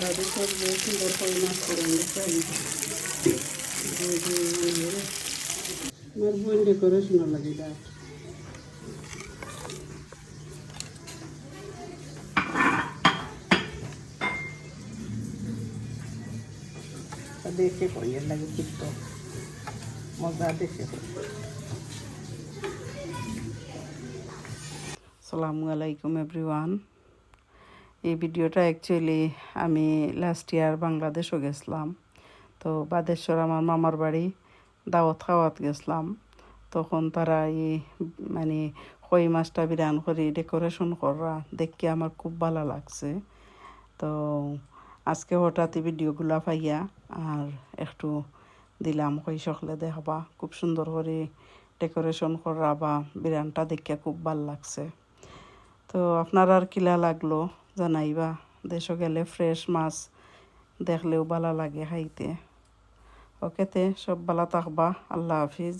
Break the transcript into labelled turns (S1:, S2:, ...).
S1: గడ్డి సోపు వేసి మిరపకాయలు వేసుకోండి మరి బోన్ డెకరేషన్ ఉన్నది దా देखिए कोई लगे कितो मज़ा देखिए सलामकुम एवरीवान এই ভিডিওটা অ্যাকচুয়ালি আমি লাস্ট ইয়ার বাংলাদেশও গেছিলাম। তো বাদেশ্বর আমার মামার বাড়ি দাওয়াত খাওয়াত গেছিলাম। তখন তারা এই মানে কই মাছটা বিরান করে ডেকোরেশন করা দেখে আমার খুব ভালো লাগছে। তো আজকে হঠাৎ ভিডিওগুলা পাইয়া আর একটু দিলাম, কই সকলে দেখাবা। খুব সুন্দর করে ডেকোরেশন করা বা বিরানটা দেখে খুব ভালো লাগছে। তো আপনার আর কিলা লাগল? জানাইবা, দেশ গেলে ফ্রেশ মাছ দেখলেও ভালো লাগে খাইতে। ওকেতে সব ভালো থাকবা, আল্লাহ হাফিজ।